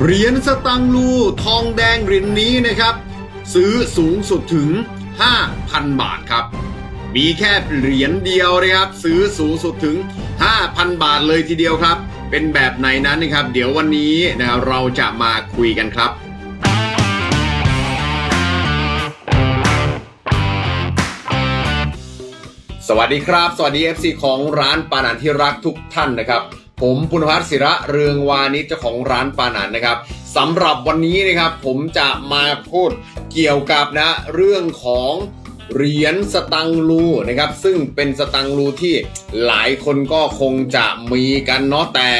เหรียญสตังรูทองแดงเหรียญนี้นะครับ ซื้อสูงสุดถึง 5,000 บาทครับ มีแค่เหรียญเดียวนะครับ ซื้อสูงสุดถึง 5,000 บาทเลยทีเดียวครับ เป็นแบบไหนนั้นนะครับ เดี๋ยววันนี้นะครับเราจะมาคุยกันครับสวัสดีครับ สวัสดี FC ของร้านปานันที่รักทุกท่านนะครับ ผมปุณพัฒน์ศิระเรืองวานิชเจ้าของร้านปานันนะครับสำหรับวันนี้นะครับผมจะมาพูดเกี่ยวกับนะเรื่องของเหรียญสตังรูนะครับ ซึ่งเป็นสตังรูที่หลายคนก็คงจะมีกันเนาะแต่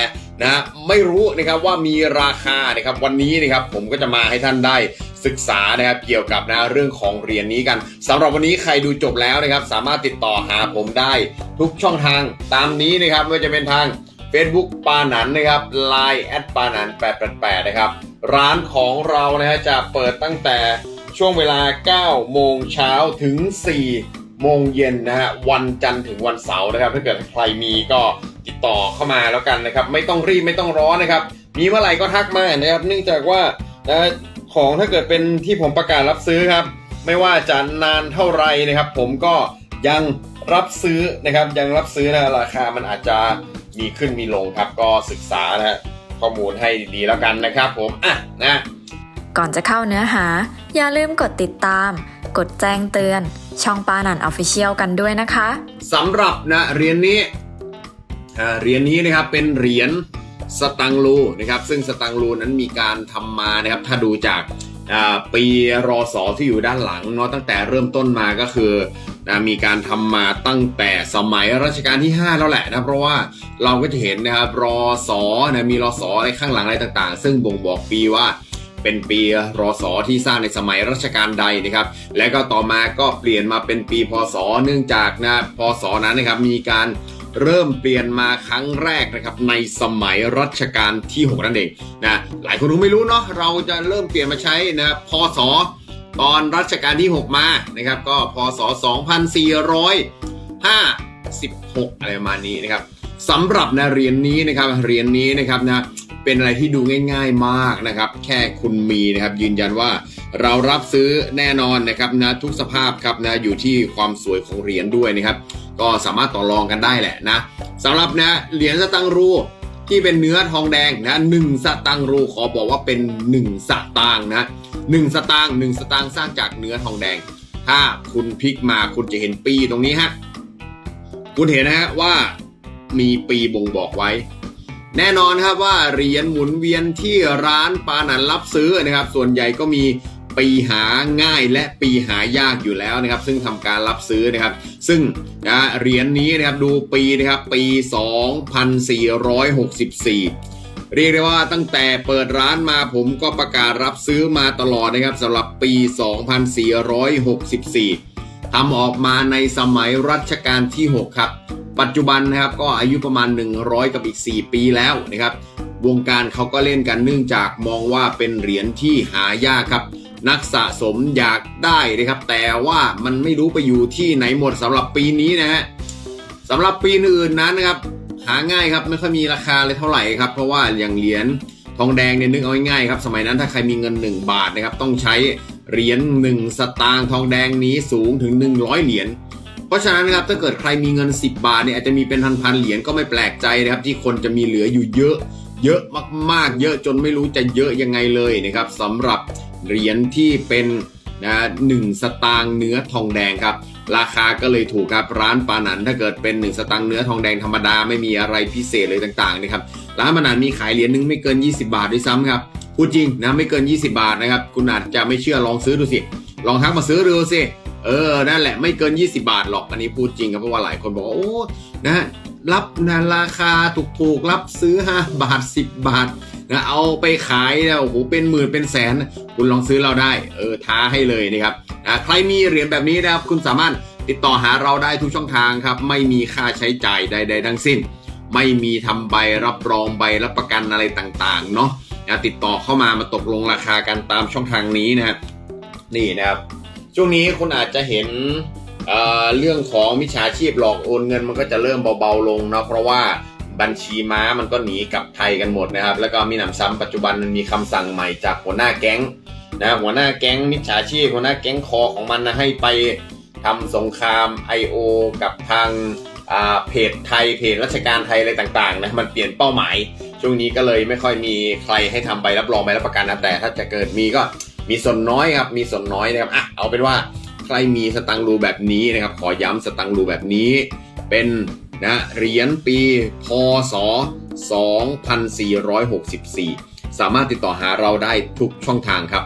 นะไม่รู้นะครับว่ามีราคานะครับวันนี้นะครับผมก็จะมาให้ท่านได้ศึกษานะครับเกี่ยวกับนะเรื่องของเหรียญนี้กันสำหรับวันนี้ใครดูจบแล้วนะครับ สามารถติดต่อหาผมได้ทุกช่องทางตามนี้นะครับไม่ว่าจะเป็นทาง Facebook ปาหนันนะครับ Line แอดปาหนัน888 นะครับ ร้านของเรานะฮะจะเปิดตั้งแต่ช่วงเวลา 9 โมงเช้าถึง 4 โมงเย็นนะฮะวันจันทร์ถึงวันเสาร์นะครับ ถ้าเกิดใครมีก็ติดต่อเข้ามาแล้วกันนะครับ ไม่ต้องรีบไม่ต้องร้อนนะครับ มีเมื่อไหร่ก็ทักมานะครับ เนื่องจากว่านะของถ้าเกิดเป็นที่ผมประกาศรับซื้อครับ ไม่ว่าจะนานเท่าไรนะครับ ผมก็ยังรับซื้อนะครับยังรับซื้อนะราคามันอาจจะ มีขึ้นมีลงครับก็ศึกษานะฮะข้อมูลให้ดีๆแล้วกันนะครับผมอะนะก่อนจะเข้าเนื้อหา อย่าลืมกดติดตาม กดแจ้งเตือน ช่องปานันออฟฟิเชียลกันด้วยนะคะสำหรับนะเหรียญนี้อ่าเหรียญนี้นะครับเป็นเหรียญสตังรูนะครับ ซึ่งสตังรูนั้นมีการทำมานะครับ ถ้าดูจากอ่าปีรอสอที่อยู่ด้านหลังเนาะตั้งแต่เริ่มต้นมาก็คือ นะมีการทำมาตั้งแต่สมัยรัชกาลที่ 5 แล้วแหละนะเพราะว่าเราก็จะเห็นนะครับรอสอนะมีรอสออะไรข้างหลังอะไรต่างๆ ซึ่งบ่งบอกปีว่าเป็นปีรอสอที่สร้างในสมัยรัชกาลใดนะครับ และก็ต่อมาก็เปลี่ยนมาเป็นปีพศ เนื่องจากนะพศนั้นนะครับมีการเริ่มเปลี่ยนมาครั้งแรกนะครับในสมัยรัชกาลที่ 6 นั่นเองนะหลายคนคงไม่รู้เนาะเราจะเริ่มเปลี่ยนมาใช้นะพศ ตอนรัชกาลที่ 6 มานะครับ ก็พศ 2456 อะไรประมาณนี้นะครับสำหรับนะเหรียญนี้นะครับเหรียญนี้นะครับนะเป็นอะไรที่ดูง่าย ๆมากนะครับ แค่คุณมีนะครับยืนยันว่าเรารับซื้อแน่นอนนะครับนะทุกสภาพครับนะอยู่ที่ความสวยของเหรียญด้วยนะครับ ก็สามารถต่อรองกันได้แหละนะสำหรับนะเหรียญสตังรู ที่เป็นเนื้อทองแดงนะหนึ่งสตังค์รูขอบอกว่าเป็นหนึ่งสตางค์นะหนึ่งสตางค์หนึ่งสตางค์สร้างจากเนื้อทองแดง ถ้าคุณพลิกมาคุณจะเห็นปีตรงนี้ฮะคุณเห็นนะฮะว่ามีปีบ่งบอกไว้ แน่นอนครับว่าเหรียญหมุนเวียนที่ร้านปานันรับซื้อนะครับ ส่วนใหญ่ก็มี ปีหาง่ายและปีหายากอยู่แล้วนะครับ ซึ่งทำการรับซื้อนะครับ ซึ่งนะเหรียญนี้นะครับดูปีนะครับปี 2464เรียกได้ว่าตั้งแต่เปิดร้านมาผมก็ประกาศรับซื้อมาตลอดนะครับสำหรับปี 2464 ทำออกมาในสมัยรัชกาลที่ 6 ครับ ปัจจุบันนะครับก็อายุประมาณ 100 กับอีก 4 ปีแล้วนะครับ วงการเขาก็เล่นกันเนื่องจากมองว่าเป็นเหรียญที่หายากครับ นักสะสมอยากได้นะครับ แต่ว่ามันไม่รู้ไปอยู่ที่ไหนหมดสำหรับปีนี้นะฮะสำหรับปีอื่นนั้นนะครับ หาง่ายครับไม่ค่อยมีราคาเลยเท่าไหร่ครับ เพราะว่าอย่างเหรียญทองแดงเนี่ยนึกเอาง่ายๆครับสมัยนั้นถ้าใครมีเงิน 1 บาทนะครับต้องใช้เหรียญ1 สตางค์ทองแดงนี้สูงถึง 100 เหรียญเพราะฉะนั้นนะครับถ้าเกิดใครมีเงิน 10 บาทเนี่ยอาจจะมีเป็นพันๆเหรียญก็ไม่แปลกใจนะครับที่คนจะมีเหลืออยู่เยอะ เยอะมากๆ เยอะจนไม่รู้จะเยอะยังไงเลยนะครับสำหรับ เหรียญที่เป็นนะหนึ่งสตางค์เนื้อทองแดงครับ ราคาก็เลยถูกครับร้านปานันถ้าเกิดเป็น1สตางค์เนื้อทองแดงธรรมดาไม่มีอะไรพิเศษเลยต่างๆนะครับร้านปานันมีขายเหรียญหนึงไม่เกิน 20 บาทด้วยซ้ำครับพูดจริงนะไม่เกิน 20 บาทนะครับคุณอาจจะไม่เชื่อลองซื้อดูสิ ลองทักมาซื้อดูสิเออนั่นแหละไม่เกิน 20 บาทหรอกอันนี้พูดจริงครับเพราะว่าหลายคนบอกว่าโอ้นะ รับนะราคาถูกๆรับซื้อ 5 บาท 10 บาทนะเอาไปขายนะโอ้โหเป็นหมื่นเป็นแสน คุณลองซื้อเราได้เออท้าให้เลยนะครับนะใครมีเหรียญแบบนี้นะครับคุณสามารถติดต่อหาเราได้ทุกช่องทางครับ ไม่มีค่าใช้จ่ายใด ๆ ทั้งสิ้น ไม่มีทำใบรับรองใบรับประกันอะไรต่างๆเนาะนะติดต่อเข้ามามาตกลงราคากันตามช่องทางนี้นะฮะนี่นะครับช่วงนี้คุณอาจจะเห็น เเรื่องของมิจฉาชีพหลอกโอนเงินมันก็จะเริ่มเบาๆลงนะเพราะว่าบัญชีม้ามันก็หนีกลับไทยกันหมดนะครับ แล้วก็มีหนำซ้ำปัจจุบันมันมีคำสั่งใหม่จากหัวหน้าแก๊งนะหัวหน้าแก๊งมิจฉาชีพหัวหน้าแก๊งคอของมันนะให้ไปทำสงคราม I.O. กับทางเพจไทยเพจราชการไทยอะไรต่างๆนะมันเปลี่ยนเป้าหมาย ช่วงนี้ก็เลยไม่ค่อยมีใครให้ทำใบรับรองใบรับประกันนะแต่ถ้าจะเกิดมีก็มีส่วนน้อยครับมีส่วนน้อยนะครับอะเอาเป็นว่า รมีสตังรูแบบนี้นะครับ ขอย้ำสตังรูแบบนี้ เป็นนะเหรียญปีพศ 2464 สามารถติดต่อหาเราได้ทุกช่องทางครับ